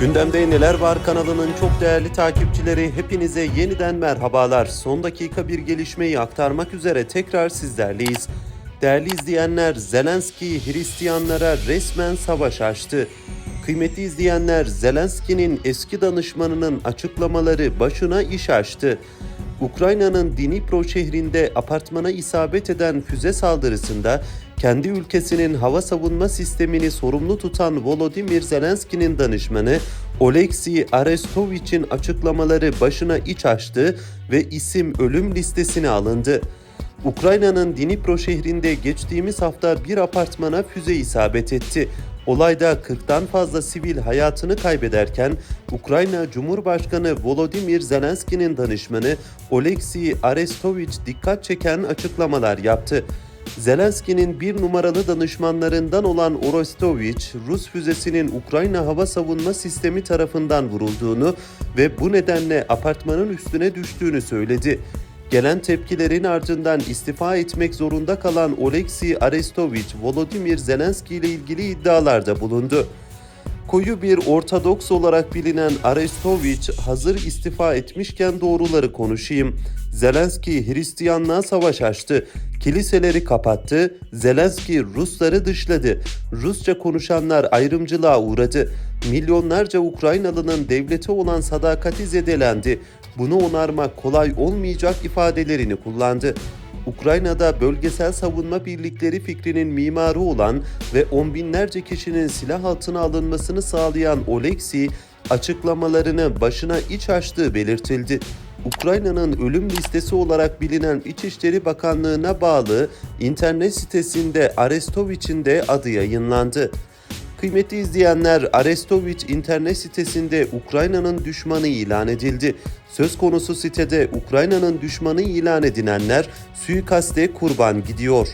Gündemde Neler Var kanalının çok değerli takipçileri hepinize yeniden merhabalar. Son dakika bir gelişmeyi aktarmak üzere tekrar sizlerleyiz. Değerli izleyenler Zelenski Hristiyanlara resmen savaş açtı. Kıymetli izleyenler Zelenski'nin eski danışmanının açıklamaları başına iş açtı. Ukrayna'nın Dnipro şehrinde apartmana isabet eden füze saldırısında kendi ülkesinin hava savunma sistemini sorumlu tutan Volodymyr Zelenski'nin danışmanı Oleksiy Arestovich'in açıklamaları başına iç açtı ve isim ölüm listesine alındı. Ukrayna'nın Dnipro şehrinde geçtiğimiz hafta bir apartmana füze isabet etti. Olayda 40'tan fazla sivil hayatını kaybederken Ukrayna Cumhurbaşkanı Volodymyr Zelenski'nin danışmanı Oleksiy Arestovich dikkat çeken açıklamalar yaptı. Zelenski'nin bir numaralı danışmanlarından olan Orostovich, Rus füzesinin Ukrayna hava savunma sistemi tarafından vurulduğunu ve bu nedenle apartmanın üstüne düştüğünü söyledi. Gelen tepkilerin ardından istifa etmek zorunda kalan Oleksiy Arestovich, Volodymyr Zelenski ile ilgili iddialarda bulundu. Koyu bir Ortodoks olarak bilinen Arestovich hazır istifa etmişken doğruları konuşayım. Zelenski Hristiyanlığa savaş açtı. Kiliseleri kapattı. Zelenski Rusları dışladı. Rusça konuşanlar ayrımcılığa uğradı. Milyonlarca Ukraynalının devlete olan sadakati zedelendi. Bunu onarmak kolay olmayacak ifadelerini kullandı. Ukrayna'da bölgesel savunma birlikleri fikrinin mimarı olan ve on binlerce kişinin silah altına alınmasını sağlayan Oleksiy, açıklamalarını başına iç açtığı belirtildi. Ukrayna'nın ölüm listesi olarak bilinen İçişleri Bakanlığı'na bağlı internet sitesinde Arestovich'in de adı yayınlandı. Kıymetli izleyenler, Arestovich internet sitesinde Ukrayna'nın düşmanı ilan edildi. Söz konusu sitede Ukrayna'nın düşmanı ilan edilenler suikaste kurban gidiyor.